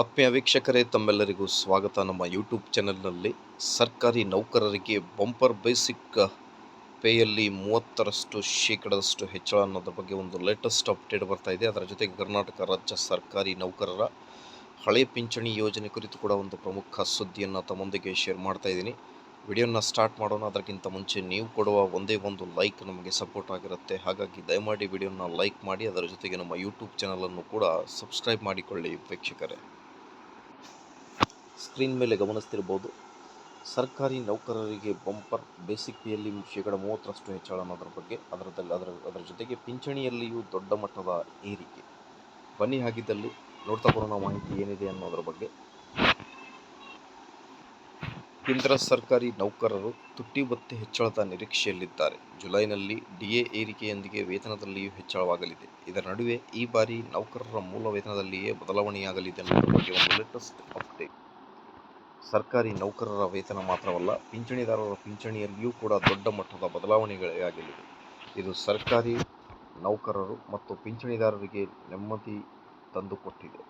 ಆತ್ಮೀಯ ವೀಕ್ಷಕರೇ, ತಮ್ಮೆಲ್ಲರಿಗೂ ಸ್ವಾಗತ. ನಮ್ಮ ಯೂಟ್ಯೂಬ್ ಚಾನೆಲ್ನಲ್ಲಿ ಸರ್ಕಾರಿ ನೌಕರರಿಗೆ ಬಂಪರ್ ಬೇಸಿಕ್ ಪೇಯಲ್ಲಿ ಮೂವತ್ತರಷ್ಟು ಶೇಕಡದಷ್ಟು ಹೆಚ್ಚಳ ಅನ್ನೋದ್ರ ಬಗ್ಗೆ ಒಂದು ಲೇಟೆಸ್ಟ್ ಅಪ್ಡೇಟ್ ಬರ್ತಾ ಇದೆ. ಅದರ ಜೊತೆಗೆ ಕರ್ನಾಟಕ ರಾಜ್ಯ ಸರ್ಕಾರಿ ನೌಕರರ ಹಳೆ ಪಿಂಚಣಿ ಯೋಜನೆ ಕುರಿತು ಕೂಡ ಒಂದು ಪ್ರಮುಖ ಸುದ್ದಿಯನ್ನು ತಮ್ಮೊಂದಿಗೆ ಶೇರ್ ಮಾಡ್ತಾ ಇದ್ದೀನಿ. ವಿಡಿಯೋನ ಸ್ಟಾರ್ಟ್ ಮಾಡೋಣ. ಅದಕ್ಕಿಂತ ಮುಂಚೆ ನೀವು ಕೊಡುವ ಒಂದೇ ಒಂದು ಲೈಕ್ ನಮಗೆ ಸಪೋರ್ಟ್ ಆಗಿರುತ್ತೆ. ಹಾಗಾಗಿ ದಯಮಾಡಿ ವಿಡಿಯೋನ ಲೈಕ್ ಮಾಡಿ, ಅದರ ಜೊತೆಗೆ ನಮ್ಮ ಯೂಟ್ಯೂಬ್ ಚಾನಲನ್ನು ಕೂಡ ಸಬ್ಸ್ಕ್ರೈಬ್ ಮಾಡಿಕೊಳ್ಳಿ ವೀಕ್ಷಕರೇ. ಸ್ಕ್ರೀನ್ ಮೇಲೆ ಗಮನಿಸ್ತಿರ್ಬೋದು. ಸರ್ಕಾರಿ ನೌಕರರಿಗೆ ಬಂಪರ್, ಬೇಸಿಕ್ ಪೇಯಲ್ಲಿ ಶೇಕಡ ಮೂವತ್ತರಷ್ಟು ಹೆಚ್ಚಳ ಅನ್ನೋದ್ರ ಬಗ್ಗೆ, ಅದರದಲ್ಲಿ ಅದರ ಅದರ ಜೊತೆಗೆ ಪಿಂಚಣಿಯಲ್ಲಿಯೂ ದೊಡ್ಡ ಮಟ್ಟದ ಏರಿಕೆ. ಬನ್ನಿ ಹಾಗಿದ್ದಲ್ಲಿ ನೋಡ್ತಾ ಬರೋಣ ಮಾಹಿತಿ ಏನಿದೆ ಅನ್ನೋದ್ರ ಬಗ್ಗೆ. ಕೇಂದ್ರ ಸರ್ಕಾರಿ ನೌಕರರು ತುಟ್ಟಿ ಭತ್ತೆ ಹೆಚ್ಚಳದ ನಿರೀಕ್ಷೆಯಲ್ಲಿದ್ದಾರೆ. ಜುಲೈನಲ್ಲಿ ಡಿಎ ಏರಿಕೆಯೊಂದಿಗೆ ವೇತನದಲ್ಲಿಯೂ ಹೆಚ್ಚಳವಾಗಲಿದೆ. ಇದರ ನಡುವೆ ಈ ಬಾರಿ ನೌಕರರ ಮೂಲ ವೇತನದಲ್ಲಿಯೇ ಬದಲಾವಣೆಯಾಗಲಿದೆ ಅನ್ನೋದ್ರ ಬಗ್ಗೆ ಒಂದು ಲೇಟೆಸ್ಟ್ ಅಪ್ಡೇಟ್ ಸರ್ಕಾರಿ ನೌಕರರ ವೇತನ ಮಾತ್ರವಲ್ಲ, ಪಿಂಚಣಿದಾರರ ಪಿಂಚಣಿಯಲ್ಲಿಯೂ ಕೂಡ ದೊಡ್ಡ ಮಟ್ಟದ ಬದಲಾವಣೆಗಳಾಗಲಿದೆ ಇದು ಸರ್ಕಾರಿ ನೌಕರರು ಮತ್ತು ಪಿಂಚಣಿದಾರರಿಗೆ ನೆಮ್ಮದಿ ತಂದುಕೊಟ್ಟಿದೆ.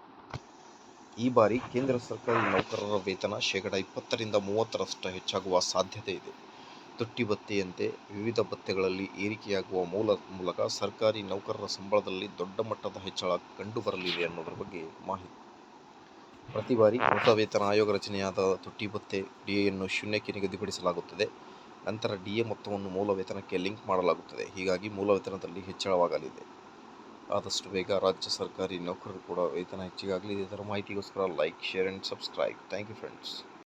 ಈ ಬಾರಿ ಕೇಂದ್ರ ಸರ್ಕಾರಿ ನೌಕರರ ವೇತನ ಶೇಕಡ ಇಪ್ಪತ್ತರಿಂದ ಮೂವತ್ತರಷ್ಟು ಹೆಚ್ಚಾಗುವ ಸಾಧ್ಯತೆ ಇದೆ. ತುಟ್ಟಿ ಭತ್ತೆಯಂತೆ ವಿವಿಧ ಭತ್ತೆಗಳಲ್ಲಿ ಏರಿಕೆಯಾಗುವ ಮೂಲ, ಮೂಲಕ ಸರ್ಕಾರಿ ನೌಕರರ ಸಂಬಳದಲ್ಲಿ ದೊಡ್ಡ ಮಟ್ಟದ ಹೆಚ್ಚಳ ಕಂಡುಬರಲಿದೆ ಅನ್ನೋದ್ರ ಬಗ್ಗೆ ಮಾಹಿತಿ. ಪ್ರತಿ ಬಾರಿ ಹೊಸ ವೇತನ ಆಯೋಗ ರಚನೆಯಾದ ತುಟ್ಟಿ ಭತ್ಯೆ ಡಿಎಯನ್ನು ಶೂನ್ಯಕ್ಕೆ ನಿಗದಿಪಡಿಸಲಾಗುತ್ತದೆ. ನಂತರ ಡಿಎ ಮೊತ್ತವನ್ನು ಮೂಲ ವೇತನಕ್ಕೆ ಲಿಂಕ್ ಮಾಡಲಾಗುತ್ತದೆ. ಹೀಗಾಗಿ ಮೂಲ ವೇತನದಲ್ಲಿ ಹೆಚ್ಚಳವಾಗಲಿದೆ. ಆದಷ್ಟು ಬೇಗ ರಾಜ್ಯ ಸರ್ಕಾರಿ ನೌಕರರು ಕೂಡ ವೇತನ ಹೆಚ್ಚಿಗಾಗಲಿ. ಇದರ ಮಾಹಿತಿಗೋಸ್ಕರ like, share and subscribe. Thank you friends.